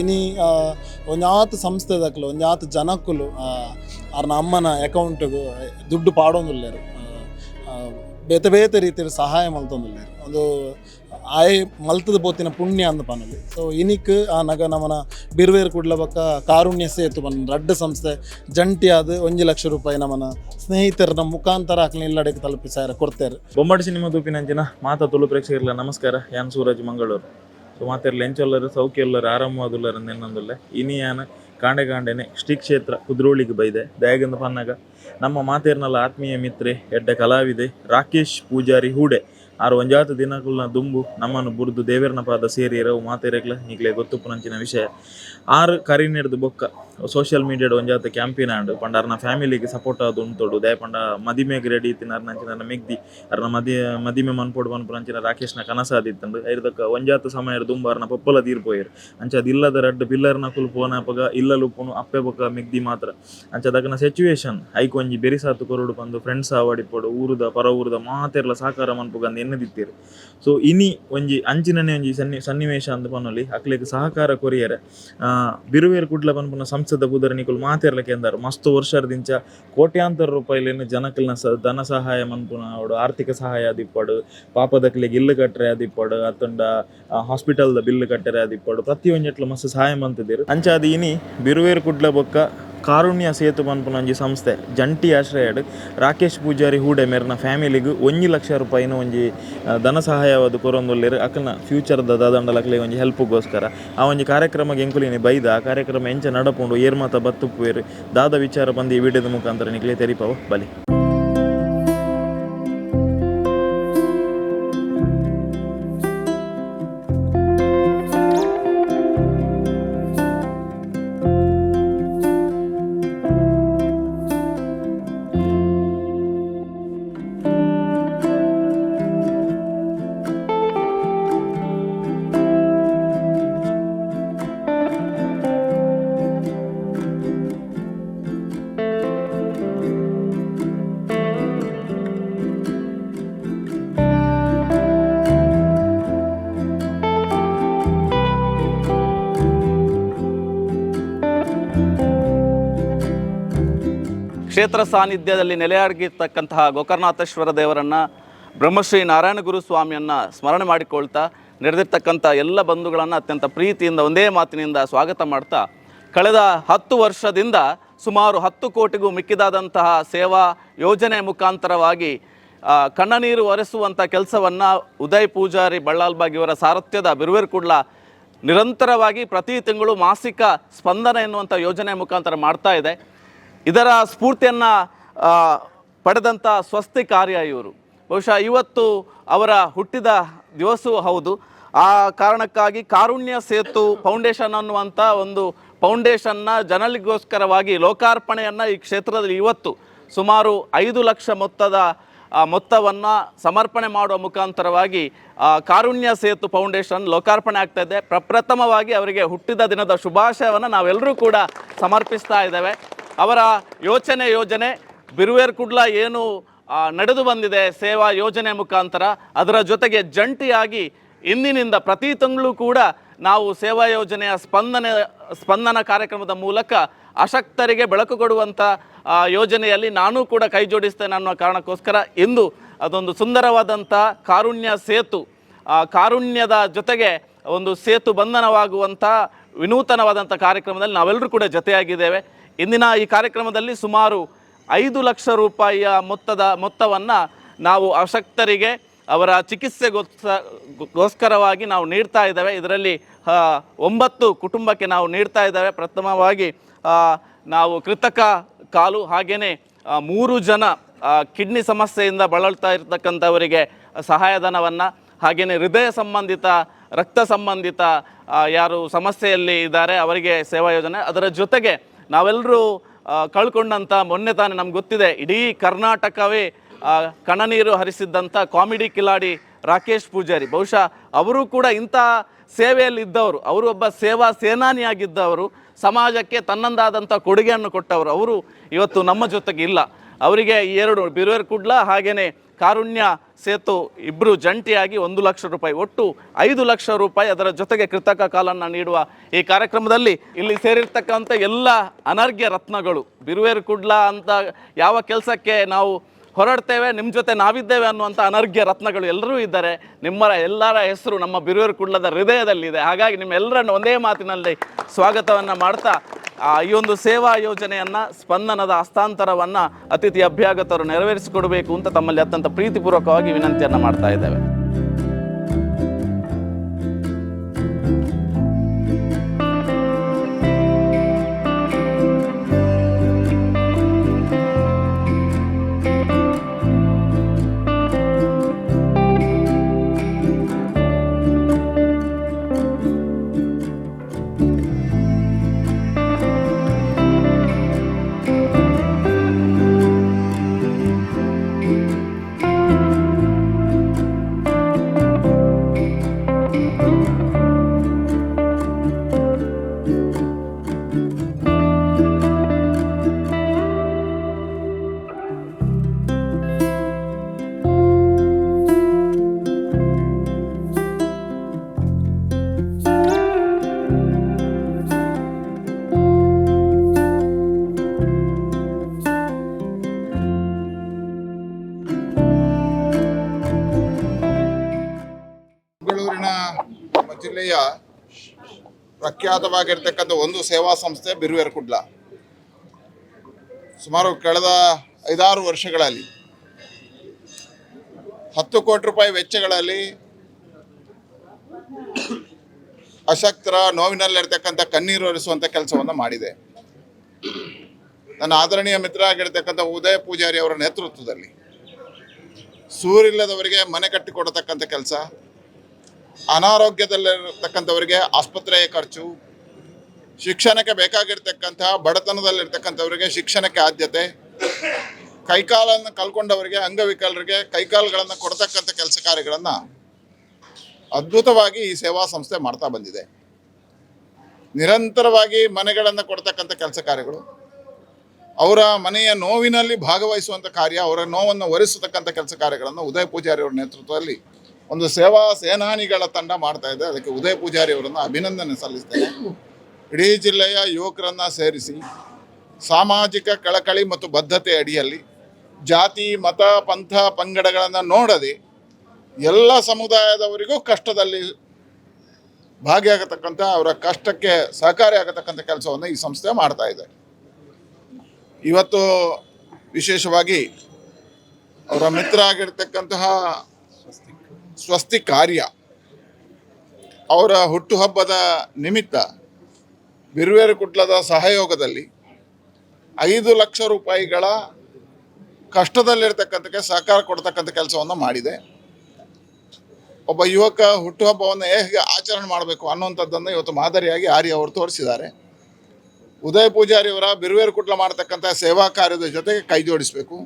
ಇನಿ ಒಂಜಾತ್ ಸಂಸ್ಥೆದಕ್ಲು ಒಂಜಾತ್ ಜನಕ್ಕುಲು ಅವ್ರನ್ನ ಅಮ್ಮನ ಅಕೌಂಟ್ಗು ದುಡ್ಡು ಪಾಡೊಂದುಲ್ಲೇರು ಬೇತೆ ಬೇತೆ ರೀತಿಯ ಸಹಾಯ ಮಲ್ತೊಂದುಲ್ಲೇರು ಒಂದು ಆಯ್ ಮಲ್ತದ ಪೋತಿನ ಪುಣ್ಯ ಅಂದ ಪನಲಿ. ಸೊ ಇನಿಕ್, ಆ, ನಗ ನಮನ ಬಿರ್ವೇರ್ ಕುಡ್ಲ ಬಕ್ಕ ಕಾರುಣ್ಯ ಸೇತು ಬನ್ ರಡ್ಡ ಸಂಸ್ಥೆ ಜಂಟಿ ಆದ ಒಂಜಿ ಲಕ್ಷ ರೂಪಾಯಿ ನಮನ ಸ್ನೇಹಿತರ ಮುಖಾಂತರ ಹಾಕಲಿ ಇಲ್ಲಡೆಗೆ ತಲುಪಿಸಾರ ಕೊಡ್ತಾರೆ. ಬೊಮ್ಮಡಿ ಸಿನಿಮಾ ತೂಪಿನಂಚಿನ ಮಾತಾ ತುಳು ಪ್ರೇಕ್ಷಕರ್ಲ ನಮಸ್ಕಾರ. ಯಾನ್ ಸೂರಜ್, ಮಂಗಳೂರು. ಸೊ ಸೌಖ್ಯ ಎಲ್ಲರು ಆರಾಮವಾದುಲ್ಲರು ನೆನ್ನೊಂದುಲ್ಲೆ. ಇನಿ ಯಾನ್ ಕಾಂಡೆ ಕಾಂಡೆನೆ ಶ್ರೀ ಕ್ಷೇತ್ರ ಕುದ್ರೋಳಿಗೆ ಬೈದೆ. ದಯಾಗಂದ ಪನ್ನಗ. ನಮ್ಮ ಮಾತೇರ್ನಲ್ಲ ಆತ್ಮೀಯ ಮಿತ್ರೆ, ಎಡ್ಡ ಕಲಾವಿದೆ, ರಾಕೇಶ್ ಪೂಜಾರಿ ಹೂಡೆ. ಆರು ಒಂಜಾತು ದಿನಗಳನ್ನ ದುಂಬು ನಮ್ಮನ್ನು ಬುರ್ದು ದೇವೇರ್ನ ಪಾದ ಸೇರಿ ರವು ಮಾತೇರೆಗ್ಲ ಈಗಲೇ ಗೊತ್ತುಪ್ಪುನಂಚಿನ ವಿಷಯ. ಆರು ಕರಿನೆಡ್ದು ಬೊಕ್ಕ. ಮೀಡಿಯಾಡ್ ಒಂಜಾತ ಕ್ಯಾಂಪೇನ್ ಆಂಡ್, ಪಂಡ ಅರ್ನ ಫ್ಯಾಮಿಲಿಗೆ ಸಪೋರ್ಟ್ ಆದ್ ಉಂಟು ದಯ ಪಂಡ ಮದಿಮೆಗ್ ರೆಡಿ ಇತ್ತಿನ ಅರ್ನಂಚಿನ ಮೆಗ್ದಿ, ಅರ್ನ ಮದಿ, ಮದಿಮೆ ಮನ್ಪೋಡು ಮನ್ಪುನಂಚಿನ ರಾಕೇಶ್ನ ಕನಸಾದಿತ್ತಂಡು ಐರ್ದಕ್ಕ ಒಂಜಾತ ಸಮಯ ದುಂಬ ಅರ್ನ ಪೊಪ್ಪಲ ತೀರ್ಪೋಯರು ಅಂಚ ಅದು ಇಲ್ಲದ ರಡ್ಡ್ ಪಿಲ್ಲರ್ನ ಕುಲ್ ಪೋನಪಗ ಇಲ್ಲಲು ಪುನು ಅಪ್ಪೆ ಬೊಕ್ಕ ಮೆಗ್ದಿ ಮಾತ್ರ. ಅಂಚ ಅದಕ್ಕನ ಸಿಚುವೇಶನ್ ಐಕ್ ಒಂಜಿ ಬೆರಿಸಾತು ಕೊರಡು ಬಂದು ಫ್ರೆಂಡ್ಸ್ ಆವಾಡಿಪೋಡು ಊರುದ, ಪರ ಊರುದ ಮಾತೆರ್ಲ ಸಾಕಾರ ಮನ್ಪುಗಂದು ಎನ್ನದಿತ್ತೀರು. ಸೊ ಇನಿ ಒಂಜಿ ಅಂಚಿನನೆ ಒಂಜಿ ಸನ್ನಿ, ಸನ್ನಿವೇಶ ಅಂದ್ ಪನೊಲಿ, ಅಕ್ಲೆಗ್ ಸಹಕಾರ ಕೊರಿಯರೆ. ಬಿರುವೇರ್ ಕುಡ್ಲ ಪನ್ಪುನ ಸಂಸದ ಬುದರ ನಿಕುಲ್ ಮಾತೆರ್ಲಕ್ಕೆ ಎಂದಾರು. ಮಸ್ತ್ ವರ್ಷದಿಂಚ ಕೋಟ್ಯಾಂತರ ರೂಪಾಯಿಲೇನು ಜನಕಲ್ನ ಸ ಧನ ಸಹಾಯ ಮನ್ಪುನ ಅವಡು ಆರ್ಥಿಕ ಸಹಾಯ ಆದಿಪ್ಪಡು ಪಾಪದಕ್ಲೆಗ್ ಇಲ್ಲು ಕಟ್ಟರೆ ಆದಿಪ್ಪಡು, ಅತ್ತಂಡ ಹಾಸ್ಪಿಟಲ್ದ ಬಿಲ್ ಕಟ್ಟರೆ ಆದಿಪ್ಪಡು, ಪ್ರತಿಯೊಂದು ಮಸ್ತ್ ಸಹಾಯ ಮಂತದಿರು ಅಂಚ ಅದು ಇನಿ ಬಿರುವೇರು ಕುಡ್ಲ ಬೊಕ್ಕ ಕಾರುಣ್ಯ ಸೇತು ಪನ್ಪುನ ಒಂಜಿ ಸಂಸ್ಥೆ, ಜಂಟಿ ಆಶ್ರಯಡ್, ರಾಕೇಶ್ ಪೂಜಾರಿ ಹೂಡೆ ಮೇರ್ನ ಫ್ಯಾಮಿಲಿಗ್ ಒಂಜಿ ಲಕ್ಷ ರೂಪಾಯಿನ ಒಂಜಿ ಧನ ಸಹಾಯವಾದ ಕೊರೊಂದುಲ್ಲೇರು ಅಕ್ಕನ ಫ್ಯೂಚರ್ದ ದಾದಂಡಲಕ್ಲೆ ಒಂಜಿ ಹೆಲ್ಪ್ಗೋಸ್ಕರ. ಆ ಒಂಜಿ ಕಾರ್ಯಕ್ರಮಕ್ಕೆ ಎಂಕುಲಿನಿ ಬೈದ ಕಾರ್ಯಕ್ರಮ ಎಂಚ ನಡಪುಂಡು ಏರ್ಮಾತ ಮಾತ ಬತ್ತುಪ್ಪುವೇರು ದಾದ ವಿಚಾರ ಬಂದು ಈ ವಿಡಿಯೋದ ಮುಖಾಂತರ ನಿಕ್ಲೆ ತೆರಿಪವ, ಬಲಿ. ಕ್ಷೇತ್ರ ಸಾನ್ನಿಧ್ಯದಲ್ಲಿ ನೆಲೆಯಾಗಿರ್ತಕ್ಕಂತಹ ಗೋಕರ್ನಾಥೇಶ್ವರ ದೇವರನ್ನು, ಬ್ರಹ್ಮಶ್ರೀ ನಾರಾಯಣ ಗುರು ಸ್ವಾಮಿಯನ್ನ ಸ್ಮರಣೆ ಮಾಡಿಕೊಳ್ತಾ ನಡೆದಿರ್ತಕ್ಕಂಥ ಎಲ್ಲ ಬಂಧುಗಳನ್ನು ಅತ್ಯಂತ ಪ್ರೀತಿಯಿಂದ, ಒಂದೇ ಮಾತಿನಿಂದ ಸ್ವಾಗತ ಮಾಡ್ತಾ, ಕಳೆದ ಹತ್ತು ವರ್ಷದಿಂದ ಸುಮಾರು ಹತ್ತು ಕೋಟಿಗೂ ಮಿಕ್ಕಿದಾದಂತಹ ಸೇವಾ ಯೋಜನೆ ಮುಖಾಂತರವಾಗಿ ಕಣ್ಣ ನೀರು ಒರೆಸುವಂಥ ಕೆಲಸವನ್ನು ಉದಯ್ ಪೂಜಾರಿ ಬಳ್ಳಾಲ್ಬಾಗ್ ಇವರ ಸಾರಥ್ಯದ ಬಿರುವೇರ್ ಕುಡ್ಲ ನಿರಂತರವಾಗಿ ಪ್ರತಿ ತಿಂಗಳು ಮಾಸಿಕ ಸ್ಪಂದನ ಎನ್ನುವಂಥ ಯೋಜನೆ ಮುಖಾಂತರ ಮಾಡ್ತಾ ಇದೆ. ಇದರ ಸ್ಫೂರ್ತಿಯನ್ನು ಪಡೆದಂಥ ಸ್ವಸ್ತಿ ಕಾರ್ಯ ಇವರು. ಬಹುಶಃ ಇವತ್ತು ಅವರ ಹುಟ್ಟಿದ ದಿವಸವೂ ಹೌದು. ಆ ಕಾರಣಕ್ಕಾಗಿ ಕಾರುಣ್ಯ ಸೇತು ಫೌಂಡೇಶನ್ ಅನ್ನುವಂಥ ಒಂದು ಫೌಂಡೇಶನ್ನ ಜನರಿಗೋಸ್ಕರವಾಗಿ ಲೋಕಾರ್ಪಣೆಯನ್ನು ಈ ಕ್ಷೇತ್ರದಲ್ಲಿ ಇವತ್ತು ಸುಮಾರು ಐದು ಲಕ್ಷ ಮೊತ್ತದ ಮೊತ್ತವನ್ನು ಸಮರ್ಪಣೆ ಮಾಡುವ ಮುಖಾಂತರವಾಗಿ ಕಾರುಣ್ಯ ಸೇತು ಫೌಂಡೇಶನ್ ಲೋಕಾರ್ಪಣೆ ಆಗ್ತಾ ಇದೆ. ಪ್ರಪ್ರಥಮವಾಗಿ ಅವರಿಗೆ ಹುಟ್ಟಿದ ದಿನದ ಶುಭಾಶಯವನ್ನು ನಾವೆಲ್ಲರೂ ಕೂಡ ಸಮರ್ಪಿಸ್ತಾ ಇದ್ದೇವೆ. ಅವರ ಯೋಚನೆ ಯೋಜನೆ ಬಿರುವೇರ್ ಕುಡ್ಲ ಏನು ನಡೆದು ಬಂದಿದೆ ಸೇವಾ ಯೋಜನೆ ಮುಖಾಂತರ, ಅದರ ಜೊತೆಗೆ ಜಂಟಿಯಾಗಿ ಇಂದಿನಿಂದ ಪ್ರತಿ ತಿಂಗಳು ಕೂಡ ನಾವು ಸೇವಾ ಯೋಜನೆಯ ಸ್ಪಂದನೆ, ಸ್ಪಂದನ ಕಾರ್ಯಕ್ರಮದ ಮೂಲಕ ಅಶಕ್ತರಿಗೆ ಬೆಳಕು ಕೊಡುವಂಥ ಯೋಜನೆಯಲ್ಲಿ ನಾನು ಕೂಡ ಕೈ ಜೋಡಿಸ್ತೇನೆ ಅನ್ನೋ ಕಾರಣಕ್ಕೋಸ್ಕರ ಇಂದು ಅದೊಂದು ಸುಂದರವಾದಂಥ ಕಾರುಣ್ಯ ಸೇತು ಕಾರುಣ್ಯದ ಜೊತೆಗೆ ಒಂದು ಸೇತು ಬಂಧನವಾಗುವಂಥ ವಿನೂತನವಾದಂಥ ಕಾರ್ಯಕ್ರಮದಲ್ಲಿ ನಾವೆಲ್ಲರೂ ಕೂಡ ಜೊತೆಯಾಗಿದ್ದೇವೆ. ಇಂದಿನ ಈ ಕಾರ್ಯಕ್ರಮದಲ್ಲಿ ಸುಮಾರು ಐದು ಲಕ್ಷ ರೂಪಾಯಿಯ ಮೊತ್ತದ ಮೊತ್ತವನ್ನು ನಾವು ಅಶಕ್ತರಿಗೆ ಅವರ ಚಿಕಿತ್ಸೆಗೋಸ್ಕರವಾಗಿ ನಾವು ನೀಡ್ತಾ ಇದ್ದೇವೆ. ಇದರಲ್ಲಿ ಒಂಬತ್ತು ಕುಟುಂಬಕ್ಕೆ ನಾವು ನೀಡ್ತಾ ಇದ್ದೇವೆ. ಪ್ರಥಮವಾಗಿ ನಾವು ಕೃತಕ ಕಾಲು ಹಾಗೆಯೇ ಮೂರು ಜನ ಕಿಡ್ನಿ ಸಮಸ್ಯೆಯಿಂದ ಬಳಲ್ತಾ ಇರತಕ್ಕಂಥವರಿಗೆ ಸಹಾಯಧನವನ್ನು ಹಾಗೆಯೇ ಹೃದಯ ಸಂಬಂಧಿತ, ರಕ್ತ ಸಂಬಂಧಿತ ಯಾರು ಸಮಸ್ಯೆಯಲ್ಲಿ ಇದ್ದಾರೆ ಅವರಿಗೆ ಸೇವಾ ಯೋಜನೆ. ಅದರ ಜೊತೆಗೆ ನಾವೆಲ್ಲರೂ ಕಳ್ಕೊಂಡಂಥ ಮೊನ್ನೆ ತಾನೇ ನಮ್ಗೆ ಗೊತ್ತಿದೆ, ಇಡೀ ಕರ್ನಾಟಕವೇ ಕಣನೀರು ಹರಿಸಿದ್ದಂಥ ಕಾಮಿಡಿ ಕಿಲಾಡಿ ರಾಕೇಶ್ ಪೂಜಾರಿ. ಬಹುಶಃ ಅವರು ಕೂಡ ಇಂಥ ಸೇವೆಯಲ್ಲಿ ಇದ್ದವರು ಅವರು ಒಬ್ಬ ಸೇವಾ ಸೇನಾನಿಯಾಗಿದ್ದವರು, ಸಮಾಜಕ್ಕೆ ತನ್ನಂದಾದಂಥ ಕೊಡುಗೆಯನ್ನು ಕೊಟ್ಟವರು. ಅವರು ಇವತ್ತು ನಮ್ಮ ಜೊತೆಗೆ ಇಲ್ಲ. ಅವರಿಗೆ ಈ ಎರಡು ಬಿರುವೆರ್ ಕುಡ್ಲ ಹಾಗೆಯೇ ಕಾರುಣ್ಯ ಸೇತು ಇಬ್ಬರು ಜಂಟಿಯಾಗಿ ಒಂದು ಲಕ್ಷ ರೂಪಾಯಿ, ಒಟ್ಟು ಐದು ಲಕ್ಷ ರೂಪಾಯಿ ಅದರ ಜೊತೆಗೆ ಕೃತಕ ಕಾಲನ್ನು ನೀಡುವ ಈ ಕಾರ್ಯಕ್ರಮದಲ್ಲಿ ಇಲ್ಲಿ ಸೇರಿರ್ತಕ್ಕಂಥ ಎಲ್ಲ ಅನರ್ಘ್ಯ ರತ್ನಗಳು. ಬಿರುವೇರು ಕುಡ್ಲ ಅಂತ ಯಾವ ಕೆಲಸಕ್ಕೆ ನಾವು ಹೊರಡ್ತೇವೆ ನಿಮ್ಮ ಜೊತೆ ನಾವಿದ್ದೇವೆ ಅನ್ನುವಂಥ ಅನರ್ಘ್ಯ ರತ್ನಗಳು ಎಲ್ಲರೂ ಇದ್ದಾರೆ. ನಿಮ್ಮರ ಎಲ್ಲರ ಹೆಸರು ನಮ್ಮ ಬಿರುವೇರು ಕುಡ್ಲದ ಹೃದಯದಲ್ಲಿದೆ. ಹಾಗಾಗಿ ನಿಮ್ಮೆಲ್ಲರನ್ನು ಒಂದೇ ಮಾತಿನಲ್ಲಿ ಸ್ವಾಗತವನ್ನು ಮಾಡ್ತಾ ಈ ಒಂದು ಸೇವಾ ಯೋಜನೆಯನ್ನು ಸ್ಪಂದನದ ಹಸ್ತಾಂತರವನ್ನು ಅತಿಥಿ ಅಭ್ಯಾಗತರು ನೆರವೇರಿಸಿಕೊಡಬೇಕು ಅಂತ ತಮ್ಮಲ್ಲಿ ಅತ್ಯಂತ ಪ್ರೀತಿಪೂರ್ವಕವಾಗಿ ವಿನಂತಿಯನ್ನು ಮಾಡ್ತಾ ಇದ್ದೇವೆ. ಜಿಲ್ಲೆಯ ಪ್ರಖ್ಯಾತವಾಗಿರ್ತಕ್ಕಂಥ ಒಂದು ಸೇವಾ ಸಂಸ್ಥೆ ಬಿರುವೇರು ಕುಡ್ಲ. ಸುಮಾರು ಕಳೆದ ಐದಾರು ವರ್ಷಗಳಲ್ಲಿ, ಹತ್ತು ಕೋಟಿ ರೂಪಾಯಿ ವೆಚ್ಚಗಳಲ್ಲಿ ಅಶಕ್ತರ ನೋವಿನಲ್ಲಿರ್ತಕ್ಕಂಥ ಕಣ್ಣೀರು ಹರಿಸುವಂಥ ಕೆಲಸವನ್ನು ಮಾಡಿದೆ. ನನ್ನ ಆದರಣೀಯ ಮಿತ್ರ ಆಗಿರ್ತಕ್ಕಂಥ ಉದಯ ಪೂಜಾರಿ ಅವರ ನೇತೃತ್ವದಲ್ಲಿ, ಸೂರಿಲ್ಲದವರಿಗೆ ಮನೆ ಕಟ್ಟಿಕೊಡತಕ್ಕಂಥ ಕೆಲಸ ಅನಾರೋಗ್ಯದಲ್ಲಿರ್ತಕ್ಕಂಥವರಿಗೆ ಆಸ್ಪತ್ರೆಯ ಖರ್ಚು, ಶಿಕ್ಷಣಕ್ಕೆ ಬೇಕಾಗಿರ್ತಕ್ಕಂತಹ ಬಡತನದಲ್ಲಿರ್ತಕ್ಕಂಥವರಿಗೆ ಶಿಕ್ಷಣಕ್ಕೆ ಆದ್ಯತೆ, ಕೈಕಾಲನ್ನು ಕಲ್ಕೊಂಡವರಿಗೆ, ಅಂಗವಿಕಲರಿಗೆ ಕೈಕಾಲುಗಳನ್ನು ಕೊಡ್ತಕ್ಕಂಥ ಕೆಲಸ ಕಾರ್ಯಗಳನ್ನು ಅದ್ಭುತವಾಗಿ ಈ ಸೇವಾ ಸಂಸ್ಥೆ ಮಾಡ್ತಾ ಬಂದಿದೆ. ನಿರಂತರವಾಗಿ ಮನೆಗಳನ್ನು ಕೊಡ್ತಕ್ಕಂಥ ಕೆಲಸ ಕಾರ್ಯಗಳು, ಅವರ ಮನೆಯ ನೋವಿನಲ್ಲಿ ಭಾಗವಹಿಸುವಂಥ ಕಾರ್ಯ, ಅವರ ನೋವನ್ನು ಒರೆಸತಕ್ಕಂಥ ಕೆಲಸ ಕಾರ್ಯಗಳನ್ನು ಉದಯ ಪೂಜಾರಿ ಅವರ ನೇತೃತ್ವದಲ್ಲಿ ಒಂದು ಸೇವಾ ಸೇನಾನಿಗಳ ತಂಡ ಮಾಡ್ತಾ ಇದೆ. ಅದಕ್ಕೆ ಉದಯ ಪೂಜಾರಿ ಅವರನ್ನು ಅಭಿನಂದನೆ ಸಲ್ಲಿಸ್ತೇನೆ. ಇಡೀ ಜಿಲ್ಲೆಯ ಯುವಕರನ್ನು ಸೇರಿಸಿ, ಸಾಮಾಜಿಕ ಕಳಕಳಿ ಮತ್ತು ಬದ್ಧತೆ ಅಡಿಯಲ್ಲಿ ಜಾತಿ, ಮತ, ಪಂಥ, ಪಂಗಡಗಳನ್ನು ನೋಡದೆ ಎಲ್ಲ ಸಮುದಾಯದವರಿಗೂ ಕಷ್ಟದಲ್ಲಿ ಭಾಗಿಯಾಗತಕ್ಕಂಥ ಅವರ ಕಷ್ಟಕ್ಕೆ ಸಹಕಾರಿ ಆಗತಕ್ಕಂಥ ಕೆಲಸವನ್ನು ಈ ಸಂಸ್ಥೆ ಮಾಡ್ತಾ ಇದೆ. ಇವತ್ತು ವಿಶೇಷವಾಗಿ ಅವರ ಮಿತ್ರ ಆಗಿರ್ತಕ್ಕಂತಹ ಸ್ವಸ್ತಿ ಕಾರ್ಯ ಅವರ ಹುಟ್ಟುಹಬ್ಬದ ನಿಮಿತ್ತ ಬಿರುವೇರು ಕುಟ್ಲದ ಸಹಯೋಗದಲ್ಲಿ ಐದು ಲಕ್ಷ ರೂಪಾಯಿಗಳ ಕಷ್ಟದಲ್ಲಿರ್ತಕ್ಕಂಥಕ್ಕೆ ಸಹಕಾರ ಕೊಡ್ತಕ್ಕಂಥ ಕೆಲಸವನ್ನು ಮಾಡಿದೆ. ಒಬ್ಬ ಯುವಕ ಹುಟ್ಟುಹಬ್ಬವನ್ನು ಹೇಗೆ ಆಚರಣೆ ಮಾಡಬೇಕು ಅನ್ನುವಂಥದ್ದನ್ನು ಇವತ್ತು ಮಾದರಿಯಾಗಿ ಆರ್ಯ ಅವರು ತೋರಿಸಿದ್ದಾರೆ. ಉದಯ ಪೂಜಾರಿಯವರ ಬಿರುವೇರು ಕುಟ್ಲ ಮಾಡತಕ್ಕಂಥ ಸೇವಾ ಕಾರ್ಯದ ಜೊತೆಗೆ ಕೈ ಜೋಡಿಸಬೇಕು.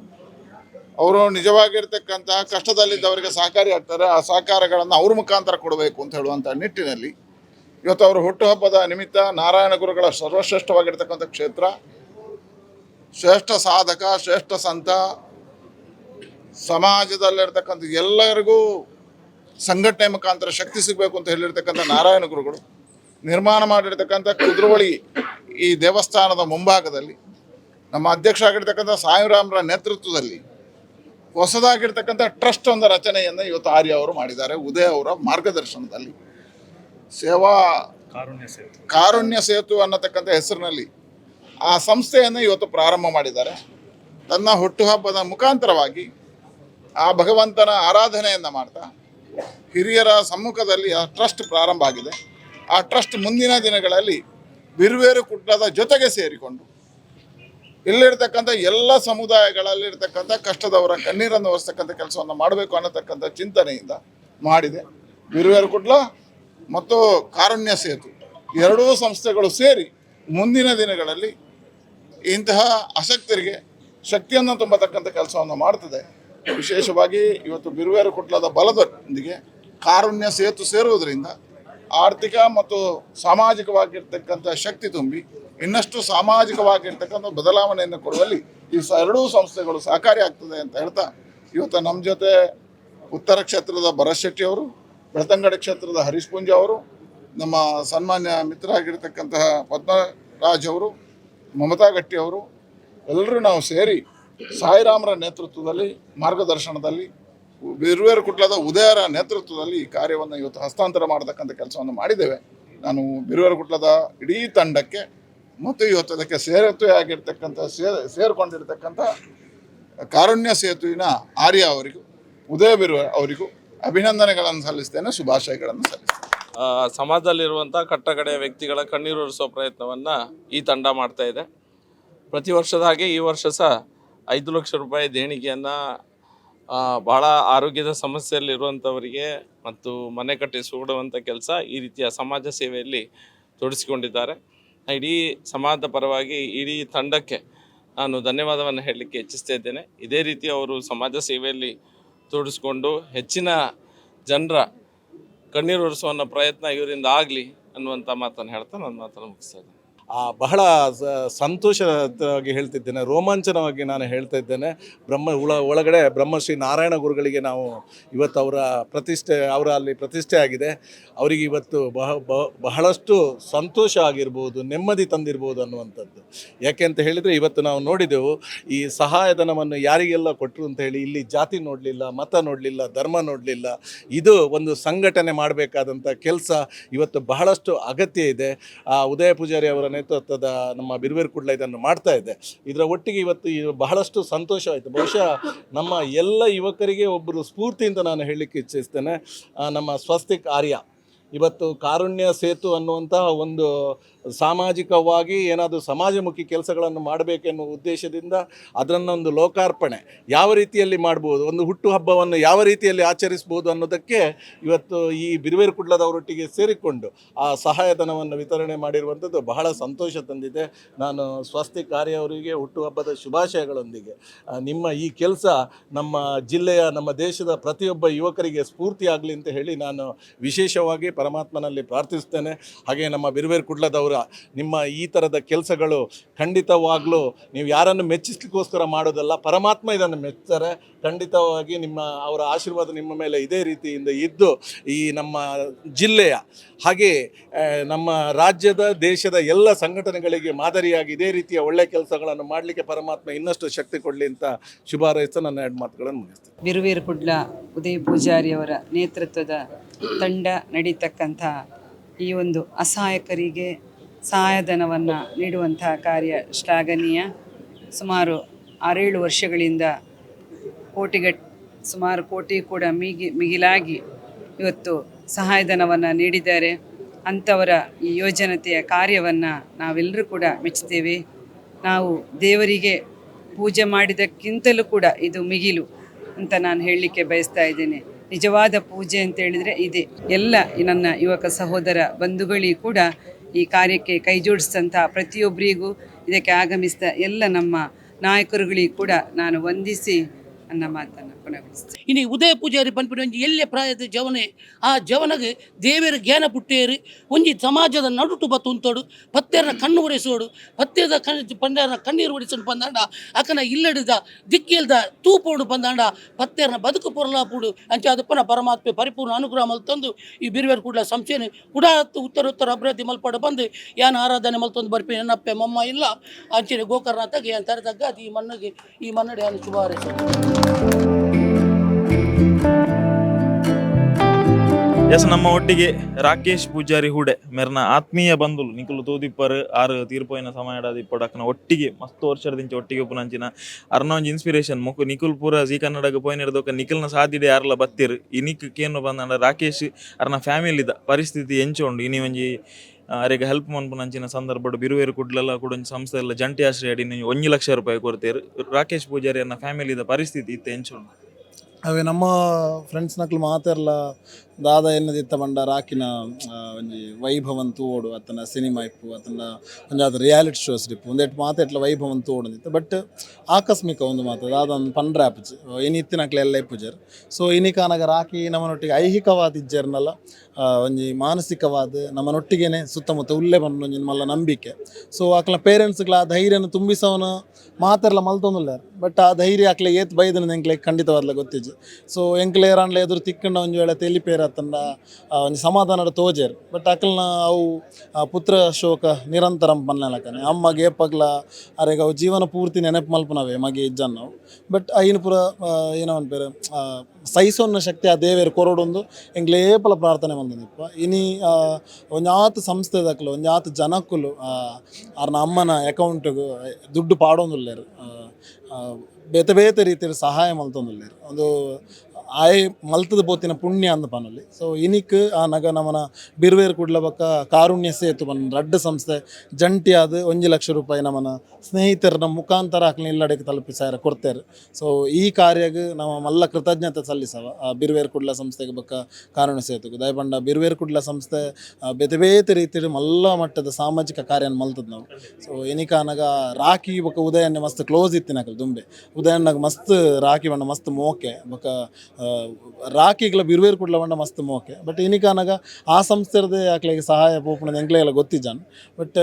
ಅವರು ನಿಜವಾಗಿರ್ತಕ್ಕಂತಹ ಕಷ್ಟದಲ್ಲಿದ್ದವರಿಗೆ ಸಹಕಾರಿ ಆಗ್ತಾರೆ. ಆ ಸಹಕಾರಗಳನ್ನು ಅವ್ರ ಮುಖಾಂತರ ಕೊಡಬೇಕು ಅಂತ ಹೇಳುವಂಥ ನಿಟ್ಟಿನಲ್ಲಿ ಇವತ್ತು ಅವರು ಹುಟ್ಟುಹಬ್ಬದ ನಿಮಿತ್ತ ನಾರಾಯಣ ಗುರುಗಳ ಸರ್ವಶ್ರೇಷ್ಠವಾಗಿರ್ತಕ್ಕಂಥ ಕ್ಷೇತ್ರ, ಶ್ರೇಷ್ಠ ಸಾಧಕ, ಶ್ರೇಷ್ಠ ಸಂತ, ಸಮಾಜದಲ್ಲಿರ್ತಕ್ಕಂಥ ಎಲ್ಲರಿಗೂ ಸಂಘಟನೆ ಮುಖಾಂತರ ಶಕ್ತಿ ಸಿಗಬೇಕು ಅಂತ ಹೇಳಿರ್ತಕ್ಕಂಥ ನಾರಾಯಣ ಗುರುಗಳು ನಿರ್ಮಾಣ ಮಾಡಿರ್ತಕ್ಕಂಥ ಕುದ್ರೋಳಿ ಈ ದೇವಸ್ಥಾನದ ಮುಂಭಾಗದಲ್ಲಿ, ನಮ್ಮ ಅಧ್ಯಕ್ಷ ಆಗಿರ್ತಕ್ಕಂಥ ಸಾಯಿರಾಮರ ನೇತೃತ್ವದಲ್ಲಿ ಹೊಸದಾಗಿರ್ತಕ್ಕಂಥ ಟ್ರಸ್ಟ್ ಒಂದು ರಚನೆಯನ್ನು ಇವತ್ತು ಆರ್ಯ ಅವರು ಮಾಡಿದ್ದಾರೆ. ಉದಯ ಅವರ ಮಾರ್ಗದರ್ಶನದಲ್ಲಿ. ಸೇವಾ ಕಾರುಣ್ಯ ಸೇತು. ಕಾರುಣ್ಯ ಸೇತು ಅನ್ನತಕ್ಕಂಥ ಹೆಸರಿನಲ್ಲಿ ಆ ಸಂಸ್ಥೆಯನ್ನು ಇವತ್ತು ಪ್ರಾರಂಭ ಮಾಡಿದ್ದಾರೆ. ತನ್ನ ಹುಟ್ಟುಹಬ್ಬದ ಮುಖಾಂತರವಾಗಿ ಆ ಭಗವಂತನ ಆರಾಧನೆಯನ್ನು ಮಾಡ್ತಾ ಹಿರಿಯರ ಸಮ್ಮುಖದಲ್ಲಿ ಆ ಟ್ರಸ್ಟ್ ಪ್ರಾರಂಭ ಆಗಿದೆ. ಆ ಟ್ರಸ್ಟ್ ಮುಂದಿನ ದಿನಗಳಲ್ಲಿ ಬಿರುವೇರು ಕುಟ್ಟದ ಜೊತೆಗೆ ಸೇರಿಕೊಂಡು ಇಲ್ಲಿರ್ತಕ್ಕಂಥ ಎಲ್ಲ ಸಮುದಾಯಗಳಲ್ಲಿರ್ತಕ್ಕಂಥ ಕಷ್ಟದವರ ಕಣ್ಣೀರನ್ನು ಒರೆಸ್ತಕ್ಕಂಥ ಕೆಲಸವನ್ನು ಮಾಡಬೇಕು ಅನ್ನತಕ್ಕಂಥ ಚಿಂತನೆಯಿಂದ ಮಾಡಿದೆ. ಬಿರುವೇರು ಕುಟ್ಲ ಮತ್ತು ಕಾರುಣ್ಯ ಸೇತು. ಎರಡೂ ಸಂಸ್ಥೆಗಳು ಸೇರಿ ಮುಂದಿನ ದಿನಗಳಲ್ಲಿ ಇಂತಹ ಆಸಕ್ತರಿಗೆ ಶಕ್ತಿಯನ್ನು ತುಂಬತಕ್ಕಂಥ ಕೆಲಸವನ್ನು ಮಾಡ್ತದೆ. ವಿಶೇಷವಾಗಿ ಇವತ್ತು ಬಿರುವೇರು ಕುಟ್ಲದ ಬಲದೊಂದಿಗೆ ಕಾರುಣ್ಯ ಸೇತು ಸೇರುವುದರಿಂದ ಆರ್ಥಿಕ ಮತ್ತು ಸಾಮಾಜಿಕವಾಗಿರ್ತಕ್ಕಂಥ ಶಕ್ತಿ ತುಂಬಿ ಇನ್ನಷ್ಟು ಸಾಮಾಜಿಕವಾಗಿರ್ತಕ್ಕಂಥ ಬದಲಾವಣೆಯನ್ನು ಕೊಡುವಲ್ಲಿ ಈ ಸ ಎರಡೂ ಸಂಸ್ಥೆಗಳು ಸಹಕಾರಿ ಆಗ್ತದೆ ಅಂತ ಹೇಳ್ತಾ ಇವತ್ತು ನಮ್ಮ ಜೊತೆ ಉತ್ತರ ಕ್ಷೇತ್ರದ ಭರತ್ ಶೆಟ್ಟಿ ಅವರು, ಬೆಳತಂಗಡ ಕ್ಷೇತ್ರದ ಹರೀಶ್ ಪುಂಜ ಅವರು, ನಮ್ಮ ಸನ್ಮಾನ್ಯ ಮಿತ್ರ ಆಗಿರ್ತಕ್ಕಂತಹ ಪದ್ಮರಾಜ್ ಅವರು, ಮಮತಾ ಗಟ್ಟಿ ಅವರು, ಎಲ್ಲರೂ ನಾವು ಸೇರಿ ಸಾಯಿರಾಮರ ನೇತೃತ್ವದಲ್ಲಿ ಮಾರ್ಗದರ್ಶನದಲ್ಲಿ ಬಿರುವೇರು ಕುಟ್ಲದ ಉದಯರ ನೇತೃತ್ವದಲ್ಲಿ ಈ ಕಾರ್ಯವನ್ನು ಇವತ್ತು ಹಸ್ತಾಂತರ ಮಾಡತಕ್ಕಂಥ ಕೆಲಸವನ್ನು ಮಾಡಿದ್ದೇವೆ. ನಾನು ಬಿರುವೇರು ಕುಟ್ಲದ ಇಡೀ ತಂಡಕ್ಕೆ ಮತ್ತು ಇವತ್ತು ಅದಕ್ಕೆ ಸೇರತ್ವೆ ಆಗಿರ್ತಕ್ಕಂಥ ಸೇರ್ ಸೇರಿಕೊಂಡಿರ್ತಕ್ಕಂಥ ಕಾರುಣ್ಯ ಸೇತುವಿನ ಆರ್ಯ ಅವರಿಗೂ, ಉದಯ ಬಿರುವ ಅವರಿಗೂ ಅಭಿನಂದನೆಗಳನ್ನು ಸಲ್ಲಿಸ್ತೇನೆ, ಶುಭಾಶಯಗಳನ್ನು ಸಲ್ಲಿಸ್ತೇನೆ. ಸಮಾಜದಲ್ಲಿರುವಂಥ ಕಟ್ಟಕಡೆಯ ವ್ಯಕ್ತಿಗಳ ಕಣ್ಣೀರು ಒರೆಸೋ ಪ್ರಯತ್ನವನ್ನು ಈ ತಂಡ ಮಾಡ್ತಾ ಇದೆ. ಪ್ರತಿ ವರ್ಷದ ಹಾಗೆ ಈ ವರ್ಷ ಸಹ ಐದು ಲಕ್ಷ ರೂಪಾಯಿ ದೇಣಿಗೆಯನ್ನು ಭಾಳ ಆರೋಗ್ಯದ ಸಮಸ್ಯೆಯಲ್ಲಿರುವಂಥವರಿಗೆ ಮತ್ತು ಮನೆ ಕಟ್ಟಿಸಿಕೊಡುವಂಥ ಕೆಲಸ ಈ ರೀತಿಯ ಸಮಾಜ ಸೇವೆಯಲ್ಲಿ ತೊಡಗಿಸಿಕೊಂಡಿದ್ದಾರೆ. ಇಡೀ ಸಮಾಜದ ಪರವಾಗಿ ಇಡೀ ತಂಡಕ್ಕೆ ನಾನು ಧನ್ಯವಾದವನ್ನು ಹೇಳಲಿಕ್ಕೆ ಇಚ್ಛಿಸ್ತಾ ಇದ್ದೇನೆ. ಇದೇ ರೀತಿ ಅವರು ಸಮಾಜ ಸೇವೆಯಲ್ಲಿ ತೊಡಗಿಸ್ಕೊಂಡು ಹೆಚ್ಚಿನ ಜನರ ಕಣ್ಣೀರು ಒರೆಸುವ ಪ್ರಯತ್ನ ಇವರಿಂದ ಆಗಲಿ ಅನ್ನುವಂಥ ಮಾತನ್ನು ಹೇಳ್ತಾ ನನ್ನ ಮಾತನ್ನು ಮುಗಿಸ್ತಾ ಇದ್ದೇನೆ. ಆ, ಬಹಳ ಸಂತೋಷವಾಗಿ ಹೇಳ್ತಿದ್ದೇನೆ. ರೋಮಾಂಚನವಾಗಿ ನಾನು ಹೇಳ್ತಾ ಇದ್ದೇನೆ. ಬ್ರಹ್ಮ ಉಳ ಒಳಗಡೆ ಬ್ರಹ್ಮಶ್ರೀ ನಾರಾಯಣ ಗುರುಗಳಿಗೆ ನಾವು ಇವತ್ತು ಅವರ ಪ್ರತಿಷ್ಠೆ ಅವರ ಅಲ್ಲಿ ಪ್ರತಿಷ್ಠೆ ಆಗಿದೆ. ಅವರಿಗೆ ಇವತ್ತು ಬಹ ಬಹ- ಬಹಳಷ್ಟು ಸಂತೋಷ ಆಗಿರ್ಬೋದು ನೆಮ್ಮದಿ ತಂದಿರ್ಬೋದು ಅನ್ನುವಂಥದ್ದು. ಯಾಕೆ ಅಂತ ಹೇಳಿದರೆ ಇವತ್ತು ನಾವು ನೋಡಿದೆವು ಈ ಸಹಾಯಧನವನ್ನು ಯಾರಿಗೆಲ್ಲ ಕೊಟ್ಟರು ಅಂತ ಹೇಳಿ ಇಲ್ಲಿ ಜಾತಿ ನೋಡಲಿಲ್ಲ ಮತ ನೋಡಲಿಲ್ಲ ಧರ್ಮ ನೋಡಲಿಲ್ಲ ಇದು ಒಂದು ಸಂಘಟನೆ ಮಾಡಬೇಕಾದಂಥ ಕೆಲಸ ಇವತ್ತು ಬಹಳಷ್ಟು ಅಗತ್ಯ ಇದೆ. ಆ ಉದಯ ಪೂಜಾರಿ ಅವರ ನೇತೃತ್ವದ ನಮ್ಮ ಬಿರುವೇರು ಕುಡ್ಲ ಇದನ್ನು ಮಾಡ್ತಾ ಇದೆ. ಇದರ ಒಟ್ಟಿಗೆ ಇವತ್ತು ಬಹಳಷ್ಟು ಸಂತೋಷವಾಯಿತು ಬಹುಶಃ ನಮ್ಮ ಎಲ್ಲ ಯುವಕರಿಗೆ ಒಬ್ಬರು ಸ್ಫೂರ್ತಿ ಅಂತ ನಾನು ಹೇಳಲಿಕ್ಕೆ ಇಚ್ಛಿಸ್ತೇನೆ. ನಮ್ಮ ಸ್ವಸ್ತಿಕ್ ಆರ್ಯ. ಇವತ್ತು ಕಾರುಣ್ಯ ಸೇತು ಅನ್ನುವಂತಹ ಒಂದು ಸಾಮಾಜಿಕವಾಗಿ ಏನಾದರೂ ಸಮಾಜಮುಖಿ ಕೆಲಸಗಳನ್ನು ಮಾಡಬೇಕೆನ್ನುವ ಉದ್ದೇಶದಿಂದ ಅದನ್ನೊಂದು ಲೋಕಾರ್ಪಣೆ ಯಾವ ರೀತಿಯಲ್ಲಿ ಮಾಡ್ಬೋದು, ಒಂದು ಹುಟ್ಟುಹಬ್ಬವನ್ನು ಯಾವ ರೀತಿಯಲ್ಲಿ ಆಚರಿಸ್ಬೋದು ಅನ್ನೋದಕ್ಕೆ ಇವತ್ತು ಈ ಬಿರುವೇರು ಕುಡ್ಲದವರೊಟ್ಟಿಗೆ ಸೇರಿಕೊಂಡು ಆ ಸಹಾಯಧನವನ್ನು ವಿತರಣೆ ಮಾಡಿರುವಂಥದ್ದು ಬಹಳ ಸಂತೋಷ ತಂದಿದೆ. ನಾನು ಸ್ವಸ್ತಿ ಕಾರ್ಯ ಅವರಿಗೆ ಹುಟ್ಟುಹಬ್ಬದ ಶುಭಾಶಯಗಳೊಂದಿಗೆ ನಿಮ್ಮ ಈ ಕೆಲಸ ನಮ್ಮ ಜಿಲ್ಲೆಯ, ನಮ್ಮ ದೇಶದ ಪ್ರತಿಯೊಬ್ಬ ಯುವಕರಿಗೆ ಸ್ಫೂರ್ತಿಯಾಗಲಿ ಅಂತ ಹೇಳಿ ನಾನು ವಿಶೇಷವಾಗಿ ಪರಮಾತ್ಮನಲ್ಲಿ ಪ್ರಾರ್ಥಿಸ್ತೇನೆ ಹಾಗೆ ನಮ್ಮ ಬಿರುವೇರ್ ಕುಡ್ಲದವರ, ನಿಮ್ಮ ಈ ಥರದ ಕೆಲಸಗಳು ಖಂಡಿತವಾಗಲೂ ನೀವು ಯಾರನ್ನು ಮೆಚ್ಚಿಸ್ಲಿಕ್ಕೋಸ್ಕರ ಮಾಡೋದಲ್ಲ, ಪರಮಾತ್ಮ ಇದನ್ನು ಮೆಚ್ತಾರೆ. ಖಂಡಿತವಾಗಿ ನಿಮ್ಮ ಅವರ ಆಶೀರ್ವಾದ ನಿಮ್ಮ ಮೇಲೆ ಇದೇ ರೀತಿಯಿಂದ ಇದ್ದು ಈ ನಮ್ಮ ಜಿಲ್ಲೆಯ, ಹಾಗೆ ನಮ್ಮ ರಾಜ್ಯದ, ದೇಶದ ಎಲ್ಲ ಸಂಘಟನೆಗಳಿಗೆ ಮಾದರಿಯಾಗಿ ಇದೇ ರೀತಿಯ ಒಳ್ಳೆಯ ಕೆಲಸಗಳನ್ನು ಮಾಡಲಿಕ್ಕೆ ಪರಮಾತ್ಮ ಇನ್ನಷ್ಟು ಶಕ್ತಿ ಕೊಡಲಿ ಅಂತ ಶುಭಾರೈಸ್ತಾ ನನ್ನ ಎರಡು ಮಾತುಗಳನ್ನು ಮುಗಿಸ್ತೇನೆ. ಬಿರುವೇರು ಕುಡ್ಲ, ಉದಯ ಪೂಜಾರಿಯವರ ನೇತೃತ್ವದ ತಂಡ ನಡೀತಕ್ಕಂಥ ಈ ಒಂದು ಅಸಹಾಯಕರಿಗೆ ಸಹಾಯಧನವನ್ನು ನೀಡುವಂತಹ ಕಾರ್ಯ ಶ್ಲಾಘನೀಯ. ಸುಮಾರು ಆರೇಳು ವರ್ಷಗಳಿಂದ ಕೋಟಿಗಟ್, ಸುಮಾರು ಕೋಟಿ ಕೂಡ ಮಿಗಿ, ಮಿಗಿಲಾಗಿ ಇವತ್ತು ಸಹಾಯಧನವನ್ನು ನೀಡಿದ್ದಾರೆ. ಅಂಥವರ ಈ ಯೋಜನತೆಯ ಕಾರ್ಯವನ್ನು ನಾವೆಲ್ಲರೂ ಕೂಡ ಮೆಚ್ಚುತ್ತೇವೆ. ನಾವು ದೇವರಿಗೆ ಪೂಜೆ ಮಾಡಿದಕ್ಕಿಂತಲೂ ಕೂಡ ಇದು ಮಿಗಿಲು ಅಂತ ನಾನು ಹೇಳಲಿಕ್ಕೆ ಬಯಸ್ತಾ ಇದ್ದೇನೆ. ನಿಜವಾದ ಪೂಜೆ ಅಂತ ಹೇಳಿದ್ರೆ ಇದೆ. ಎಲ್ಲ ನನ್ನ ಯುವಕ ಸಹೋದರ ಬಂಧುಗಳಿಗೂ ಕೂಡ ಈ ಕಾರ್ಯಕ್ಕೆ ಕೈ ಜೋಡಿಸಿದಂಥ ಪ್ರತಿಯೊಬ್ಬರಿಗೂ ಇದಕ್ಕೆ ಆಗಮಿಸಿದ ಎಲ್ಲ ನಮ್ಮ ನಾಯಕರುಗಳಿಗೂ ಕೂಡ ನಾನು ವಂದಿಸಿ ನನ್ನ ಮಾತನ್ನು ಇನ್ನು ಉದಯ ಪೂಜಾರಿ ಪನ್ಪಿನ ಒಂಜಿ ಎಲ್ಲೆ ಪ್ರಾಯದ ಜವನೆ, ಆ ಜವನಗೆ ದೇವರ ಜ್ಞಾನ ಪುಟ್ಟೇರಿ, ಒಂಜಿ ಸಮಾಜದ ನಡುಟು ಬತ್ತು ಉಂತೋಡು ಪತ್ತೆರನ ಕಣ್ಣು ಒರೆಸೋಡು ಪತ್ತೆದ ಕಣ್ ಪಂಡ್ಯಾರನ ಕಣ್ಣೀರು ಒಡಿಸೋಡು ಬಂದಾಂಡ ಅಕನ ಇಲ್ಲಡಿದ ದಿಕ್ಕಿಲ್ದ ತೂಪೋಡು ಬಂದಾಂಡ ಪತ್ತೆರನ ಬದುಕು ಪೊರಲಾಪುಡು, ಅಂಚೆ ಅದಪ್ಪನ ಪರಮಾತ್ಮೆ ಪರಿಪೂರ್ಣ ಅನುಗ್ರಹ ಮಲ್ತಂದು ಈ ಬಿರುವೇರ್ ಕೂಡಲ ಸಂಶಯನೆ ಕೂಡ ಉತ್ತರ ಉತ್ತರ ಅಭಿವೃದ್ಧಿ ಮಲ್ಪಡ ಬಂದು, ಯಾನ ಆರಾಧನೆ ಮಲ್ತೊಂದು ಬರ್ಪಿ ನೆನಪೆ ಮೊಮ್ಮ ಇಲ್ಲ, ಅಂಚೆನೆ ಗೋಕರ್ನಾಥಗೆ ಏನು ಅದು ಈ ಮಣ್ಣಿಗೆ, ಈ ಮನ್ನಡೆ ಅನ್ನು ಶುಭ ಎಸ್, ನಮ್ಮ ಒಟ್ಟಿಗೆ ರಾಕೇಶ್ ಪೂಜಾರಿ ಹುಡೆ, ಮೆರ್ನ ಆತ್ಮೀಯ ಬಂಧುಲು ನಿಕುಲು ತೂದಿಪ್ಪರ್ ಆರು ತೀರ್ಪೋಯಿನ ಸಮಯಡಾದ ಇಪ್ಪಡಕ್ಕನ ಒಟ್ಟಿಗೆ, ಮಸ್ತ್ ವರ್ಷದಿಂದ ಒಟ್ಟಿಗೆ ಉಪನಂಚಿನ ಅರ್ನ ಒಂಜಿ ಇನ್ಸ್ಪಿರೇಷನ್ ಮುಖ ನಿಕುಲ್ ಪೂರ ಜಿ ಕನ್ನಡಗೆ ಪೋಯಿನಿರ್ದೋಕ ನಿಖಿಲ್ನ ಸಾಧ್ಯತೆ ಯಾರಲ್ಲ ಬತ್ತಿರ್? ಇನಿಕ್, ಕೇನು ಬಂದ ರಾಕೇಶ್, ಅರ್ನ ಫ್ಯಾಮಿಲಿದ ಪರಿಸ್ಥಿತಿ ಎಂಚೋಂಡು. ಇನಿ ಒಂಜಿ ಅವರಿಗೆ ಹೆಲ್ಪ್ ಮನ್ಪುನಂಚಿನ ಸಂದರ್ಭಡ್ ಬಿರುವೇರು ಕುಡ್ಲೆಲ್ಲ, ಕೂಡ ಸಂಸ್ಥೆ ಎಲ್ಲ ಜಂಟಿ ಆಶ್ರಯ ಅಡಿ ಒಂಜಿ ಲಕ್ಷ ರೂಪಾಯಿ ಕೊಡ್ತೇರು. ರಾಕೇಶ್ ಪೂಜಾರಿ ಅನ್ನ ಫ್ಯಾಮಿಲಿದ ಪರಿಸ್ಥಿತಿ ಇತ್ತು ಎಂಚೋಂಡು. ಅವೆ ನಮ್ಮ ಫ್ರೆಂಡ್ಸ್ ನಕ್ಲು ಮಾತೆರ್ಲ ದಾದ ಎನ್ನದಿತ್ತ ಬಂಡ ರಾಕಿನ ಒಂಜಿ ವೈಭವನ್ ತೋಡು ಅತನ ಸಿನಿಮಾ ಇಪ್ಪು ಅತನ ಒಂಜಾದ ರಿಯಾಲಿಟಿ ಶೋಸ್ ಇಪ್ಪು. ಒಂದೆಟ್ ಮಾತ ಎಟ್ಲ ವೈಭವನ್ ತೂವೋಡು ಬಟ್ ಆಕಸ್ಮಿಕ ಒಂದು ಮಾತು ದಾದ ಒಂದು ಪಂಡ್ರೆ ಆಪುಜಿ. ಎಲ್ಲ ಇಪ್ಪುಜರ್. ಸೊ ಇನಿಕಾನಗ ರಾಕಿ ನಮ್ಮನೊಟ್ಟಿಗೆ ಐಹಿಕವಾದ ಇಜ್ಜರ್ನಲ್ಲ ಆ, ಒಂಜಿ ಮಾನಸಿಕವಾದ ನಮ್ಮನೊಟ್ಟಿಗೆನೆ ಸುತ್ತಮುತ್ತ ಉಲ್ಲೆ ಬಂದು ಒಂಜಿ ಮಲ್ಲ ನಂಬಿಕೆ. ಸೊ ಆಕಲ ಪೇರೆಂಟ್ಸ್ಗಳ ಆ ಧೈರ್ಯನ ತುಂಬಿಸವನು ಮಾತೆರ್ಲ ಮಲ್ತೊಂದುಲ್ಲಾರ. ಬಟ್ ಆ ಧೈರ್ಯ ಆಕ್ಲೆ ಏತ್ ಬೈದನ ಎಂಕ್ಲೆ ಖಂಡಿತವಾದ್ಲ ಗೊತ್ತಿಜ್ಜಿ. ಸೊ ಎಂಕ್ಲೆ ಏರಾಂಡ್ಲ ಎದುರು ತಿಕ್ಕಂಡ ಒಂದು ವೇಳೆ ತೆಲಿಪೇರತ್ತಂಡ ಒಂಜಿ ಸಮಾಧಾನದ ತೋಜೆರ್. ಬಟ್ ಅಕಲ್ನ ಅವು ಪುತ್ರ ಶೋಕ ನಿರಂತರಂ ಪನ್ನೆಲಕನೆ ಅಮ್ಮ ಗೇಪಗ್ಲ ಅರೆಗ ಅವು ಜೀವನ ಪೂರ್ತಿ ನೆನಪು ಮಲ್ಪನವೇ ಮಗೆ ಇಜ್ಜನ್ ಬಟ್ ಐನ್ ಪುರ ಏನೋ ಅನ್ಪೇರು ಸಹಿಸೋನ್ನ ಶಕ್ತಿ ಆ ದೇವೇರು ಕೊರಡೊಂದು ಎಂಕ್ಲೆ ಪ್ರಾರ್ಥನೆ ಪ್ರಾರ್ಥನೆ ಇಪ್ಪ ಇನಿ ಒಂಜಾತ್ ಸಂಸ್ಥೆದಕ್ಲು ಆತ ಜನಕ್ಕಲು ಅರ್ನ ಅಮ್ಮನ ಅಕೌಂಟ್ಗು ದುಡ್ಡು ಪಾಡೊಂದುಲ್ಲೇರು. ಬೇತ ಬೇತೆ ಬೇತೆ ರೀತಿಯ ಸಹಾಯ ಮಲ್ತೊಂದುಲ್ಲೇರು. ಒಂದು ಆಯ್ ಮಲ್ತದ ಬೋತಿನ ಪುಣ್ಯ ಅಂದ ಪನಲ್ಲಿ ಸೊ ಇನಿಕ್ ಆ ನಗ ನಮನ ಬಿರ್ವೇರ್ ಕುಡ್ಲ ಬಕ್ಕ ಕಾರುಣ್ಯ ಸೇತು ಪನ್ ರಡ್ಡ ಸಂಸ್ಥೆ ಆದ ಒಂಜಿ ಲಕ್ಷ ರೂಪಾಯಿ ನಮನ ಸ್ನೇಹಿತರ ಮುಖಾಂತರ ಹಾಕಲಿ ಇಲ್ಲಡೆಗೆ ತಲುಪಿಸಾರ ಕೊಡ್ತೇರು. ಸೊ ಈ ಕಾರ್ಯಗ್ ನಮ್ಮ ಮಲ್ಲ ಕೃತಜ್ಞತೆ ಸಲ್ಲಿಸವ. ಆ ಬಿರ್ವೇರ್ ಕುಡ್ಲ ಸಂಸ್ಥೆಗೆ ಬಕ್ಕ ಕಾರುಣ್ಯ ಸೇತು ದಯಪಂಡ ಬಿರ್ವೇರ್ ಕುಡ್ಲ ಸಂಸ್ಥೆ ಬೇತೆ ಬೇತೆ ರೀತಿಯಲ್ಲಿ ಮಲ್ಲ ಮಟ್ಟದ ಸಾಮಾಜಿಕ ಕಾರ್ಯನ ಮಲ್ತದ ನಾವು. ಸೊ ಎನಿಕಾನಗ ರಾಖಿ ಬಕ್ಕ ಉದಯನ್ನೇ ಮಸ್ತ್ ಕ್ಲೋಸ್ ಇತ್ತಿನಕಲು ದುಂಬೆ. ಉದಯನ್ನಾಗ ಮಸ್ತ್ ರಾಖಿ ಬಣ್ಣ, ಮಸ್ತ್ ಮೋಕೆ ಬೊಕ ಆ, ಬಿರುವೇರು ಕೊಡ್ಲ ಬಣ್ಣ ಮಸ್ತ್ ಮೋಕೆ. ಬಟ್ ಇನಿಕಾನಾಗ ಆ ಸಂಸ್ಥೆರದೇ ಆಕ್ಲೆಗೆ ಸಹಾಯ ಪೋಪುಣದ ಎಂಕ್ಲೆಗೆಲ್ಲ ಗೊತ್ತಿಜಾನ್ ಬಟ್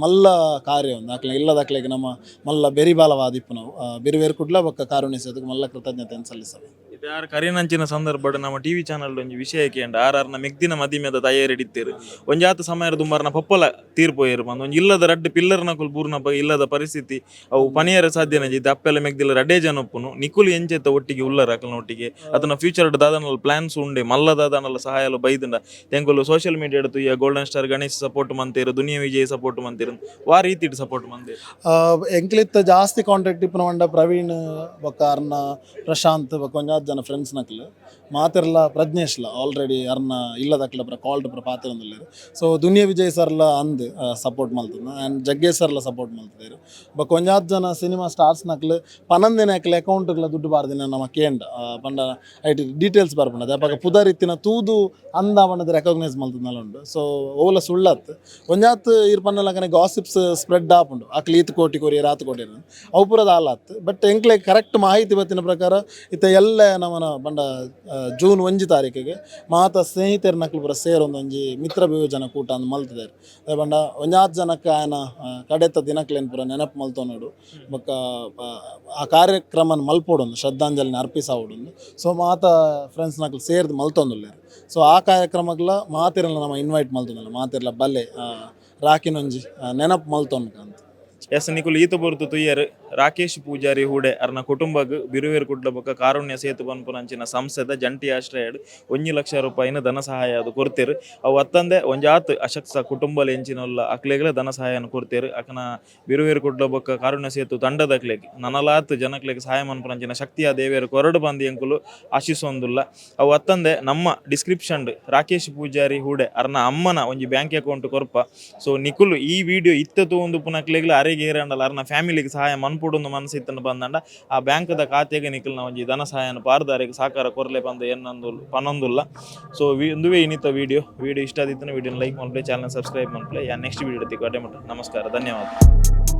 ಮಲ್ಲ ಕಾರ್ಯ ಒಂದು ಆಕ್ಲೆ ಇಲ್ಲದ ಆಕ್ಲೆಗೆ ನಮ್ಮ ಮಲ್ಲ ಬೆರಿಬಾಲವಾದಿಪ್ಪು ನಾವು. ಬಿರುವೇರು ಕೊಡ್ಲ ಬೊಕ್ಕ ಕಾರುಣ್ಯ ಮಲ್ಲ ಕೃತಜ್ಞತೆಯನ್ನು ಸಲ್ಲಿಸಬೇಕು. ಯಾರು ಕರಿನಂಚಿನ ಸಂದರ್ಭಡ್ ನಮ್ಮ ಟಿವಿ ಚಾನಲ್ ಒಂಜಿ ವಿಷಯ ಕೇಂಡ ಆರ್ನ ಮೆಗ್ದಿನ ಮದಿಮೆದ ತಯಾರಿ ಇಡಿತ್ತೇರು ಒಂಜಾತ ಸಮಯದ ದುಂಬರ್ನ ಪಪ್ಪಲ ತೀರ್ಪೋಯಿರು ಬಂದು. ಒಂಜಿ ಇಲ್ಲದ ರಡ್ಡ್ ಪಿಲ್ಲರ್ನ ಕುಲ್ ಪೂರ್ಣ ಇಲ್ಲದ ಪರಿಸ್ಥಿತಿ, ಅವು ಪನಿಯರ ಸಾಧ್ಯನ ನಜಿದ್ದು ಅಪ್ಪೆಲ್ಲ ಮೆಗ್ದಿಲ್ಲ ರಡ್ಡೇ ಜನಪ್ಪನು ನಿಕುಲ್ ಎಂಚೆತ್ತ ಒಟ್ಟಿಗೆ ಉಲ್ಲರ ಅಕಲ್ನ ಒಟ್ಟಿಗೆ. ಅದನ್ನ ಫ್ಯೂಚರ್ ದಾದನಲ್ಲ ಪ್ಲಾನ್ಸ್ ಉಂಡೆ. ಮಲ್ಲ ದಾದನಲ್ಲ ಸಹಾಯ ಬೈದಂಡ ತೆಂಗುಲು ಸೋಷಿಯಲ್ ಮೀಡಿಯಾ ಇಡ್ತು ಈಗ ಗೋಲ್ಡನ್ ಸ್ಟಾರ್ ಗಣೇಶ್ ಸಪೋರ್ಟ್ ಮಂತೇರು, ದುನಿಯಾ ವಿಜಯ್ ಸಪೋರ್ಟ್ ಮಂತೇರು ವಾ ರೀತಿ ಸಪೋರ್ಟ್ ಮಂತೇರು ಎಂಕ್ಲಿತ್ತ ಜಾಸ್ತಿ ಕಾಂಟ್ಯಾಕ್ಟ್ ಇಪ್ಪನ ಪ್ರವೀಣ್ ಬೊಕ್ಕ ಅರ್ನ ಪ್ರಶಾಂತ್ ಬೊಕ್ಕ ಜನ ಫ್ರೆಂಡ್ಸ್ ನಕ್ಲು ಪ್ರಜ್ಞೇಶ್ ಪ್ರಜ್ಞೇಶ್ಲ ಆಲ್ರೆಡಿ ಅರ್ನ ಇಲ್ಲದಕ್ಲ ಪ್ರ ಕಾಲ್ಡ್ ಪ್ರ ಪಾತಿರೊಂದುಲ್ಲೇರು ಸೊ ದುನಿಯಾ ವಿಜಯ್ ಸರ್ಲ ಅಂದ್ ಸಪೋರ್ಟ್ ಮಲ್ತದ ಆ್ಯಂಡ್ ಜಗ್ಗೇಶ್ ಸರ್ಲ ಸಪೋರ್ಟ್ ಮಲ್ತಿದ್ದೇರು ಬ ಕೊಂಜಾತ್ ಜನ ಸಿನಿಮಾ ಸ್ಟಾರ್ಸ್ ನಕ್ಲು ಪನಂದಿನ ಅಕ್ಲೆ ಅಕೌಂಟ್ಗಳ ದುಡ್ಡು ಬಾರ್ದಿನ ನಮ್ಮ ಕೇಂದ್ರ ಪಂಡ ಐಟಿ ಡೀಟೇಲ್ಸ್ ಬರ್ಪುಂಡ ಅಪ್ಪಾಗ ಪುದರಿತ್ತಿನ ತೂದು ಅಂದ ಬಣ್ಣದ ರೆಕಗ್ನೈಸ್ ಮಲ್ತದ್ನಲ್ಲ ಉಂಡು. ಸೊ ಓಲ ಸುಳ್ಳತ್. ಒಂಜಾತ್ ಇರ್ ಪನ್ನಲಕನೆ ಗಾಸಿಪ್ಸ್ ಸ್ಪ್ರೆಡ್ ಆಪುಂಡು. ಅಕ್ಲಿ ಈತ್ ಕೋಟಿ ಕೋರಿ, ರಾತ್ ಕೋಟಿ ಅವು ಪುರದ ಆಲಾತ್ ಬಟ್ ಎಂಕ್ಲೆ ಕರೆಕ್ಟ್ ಮಾಹಿತಿ ಬತ್ತಿನ ಪ್ರಕಾರ, ಇತ್ತ ಎಲ್ಲ ನಮ್ಮನ ಬಂಡ ಆ, ಜೂನ್ ಒಂಜಿ ತಾರೀಕಿಗೆ ಮಾತ ಸ್ನೇಹಿತರ ನಕ್ಲು ಪುರ ಸೇರೊಂದು ಒಂಜಿ ಮಿತ್ರ ವಿಯೋಜನ ಕೂಟ ಅಂದ್ ಮಲ್ತಿದ್ದಾರೆ ಅದೇ ಬಂಡ ಒಂಜಾತ್ ಜನಕ್ಕೆ ಆಯನ ಕಡೆತ ದಿನಕ್ಲೇನ್ ಪೂರ ನೆನಪು ಮಲ್ತೋನೋಡು. ಬೊಕ್ಕ ಆ, ಕಾರ್ಯಕ್ರಮ ಮಲ್ಪೋಡೊಂದು ಶ್ರದ್ಧಾಂಜಲಿನ ಅರ್ಪಿಸಾವೊಡೊಂದು. ಸೊ ಮಾತ ಫ್ರೆಂಡ್ಸ್ ನಕ್ಲು ಸೇರ್ದು ಮಲ್ತೊಂದುಲ್ಲೇರು. ಸೊ ಆ ಕಾರ್ಯಕ್ರಮಗಳ ಮಾತಿರಲ್ಲ ನಮ್ಮ ಇನ್ವೈಟ್ ಮಲ್ತೊಂದಲ್ಲ ಮಾತಿರಲ್ಲ ಬಲ್ಲೆ ರಾಕಿನೊಂಜಿ ನೆನಪು ಮಲ್ತೊನ್ಕ ಅಂತ ಎಸ್ ನಿಕುಲು, ಈತ ಬೊರ್ತು ತುಯ್ಯರ್, ರಾಕೇಶ್ ಪೂಜಾರಿ ಹೂಡೆ, ಅರ್ನ ಕುಟುಂಬಗ್ ಬಿರುವೇರ್ ಕುಡ್ಲ ಬೊಕ್ಕ ಕಾರುಣ್ಯ ಸೇತು ಪನ್ಪುನಂಚಿನ ಸಂಸದ, ಜಂಟಿ ಆಶ್ರಯಡ್ ಒಂಜಿ ಲಕ್ಷ ರೂಪಾಯಿನ ಧನ ಸಹಾಯ ಅದು ಕೊಡ್ತೇರು. ಅವು ಅತ್ತಂದೆ ಒಂಜಾತ್ ಅಶಕ್ತ ಕುಟುಂಬಲ್ ಎಂಚಿನಲ್ಲ ಅಕ್ಲೆಗ್ಲ ಧನ ಸಹಾಯನ ಕೊಡ್ತೇರು. ಅಕನ ಬಿರುವೇರ್ ಕುಡ್ಲ ಬೊಕ್ಕ ಕಾರುಣ್ಯ ಸೇತು ತಂಡದ ಅಕ್ಲೆಗ್, ನನಲಾತ್ ಜನಕ್ಲೆಗ್ ಸಹಾಯ ಮನ್ಪುನಂಚಿನ ಶಕ್ತಿಯ ದೇವೇರು ಕೊರಡು ಬಂದಿ ಎಂಕುಲು ಆಶಿಸೊಂದುಲ್ಲ. ಅವು ಅತ್ತಂದೆ ನಮ್ಮ ಡಿಸ್ಕ್ರಿಪ್ಷನ್ ರಾಕೇಶ್ ಪೂಜಾರಿ ಹೂಡೆ, ಅರ್ನ ಅಮ್ಮನ ಒಂಜಿ ಬ್ಯಾಂಕ್ ಅಕೌಂಟ್ ಕೊರ್ಪ. ಸೊ ನಿಕುಲ್, ಈ ವಿಡಿಯೋ ಇತ್ತು ಒಂದು ಪುನಕ್ಲೆಗ್ಲ ಅರೆಗೆ ಏರಂಡಲ್ಲ ಅರ್ನ ಫ್ಯಾಮಿಲಿಗೆ ಸಹಾಯ ಮನ್ಪುಡೊಂದು ಮನಸ್ಸಿತ್ತನ್ನು ಬಂದಂಡ, ಆ ಬ್ಯಾಂಕ್ದ ಖಾತೆಗೆ ನಿಕಲ್ನ ಒಂಜಿ ಧನ ಸಹಾಯನ ಪಾರ್ದಾರೆಗೆ ಸಾಕಾರ ಕೊರ್ಲೆ ಬಂದ ಎನ್ನೊಂದು ಪನ್ನೊಂದುಲ್ಲ. ಸೊ ಒಂದುವೇ ಇನ್ನಿತ ವಿಡಿಯೋ ವಿಡಿಯೋ ಇಷ್ಟ ಆದಿತ್ತನ ವಿಡಿಯೋನ ಲೈಕ್ ಮಾಡ್ಲಿ ಚಾನಲ್ ಸಬ್ಸ್ಕ್ರೈಬ್ ಮಾಡ್ಲಿ ಯಾ ನೆಕ್ಸ್ಟ್ ವಿಡಿಯೋ ಅಟೆ ಮಟ್ಟ. ನಮಸ್ಕಾರ, ಧನ್ಯವಾದ.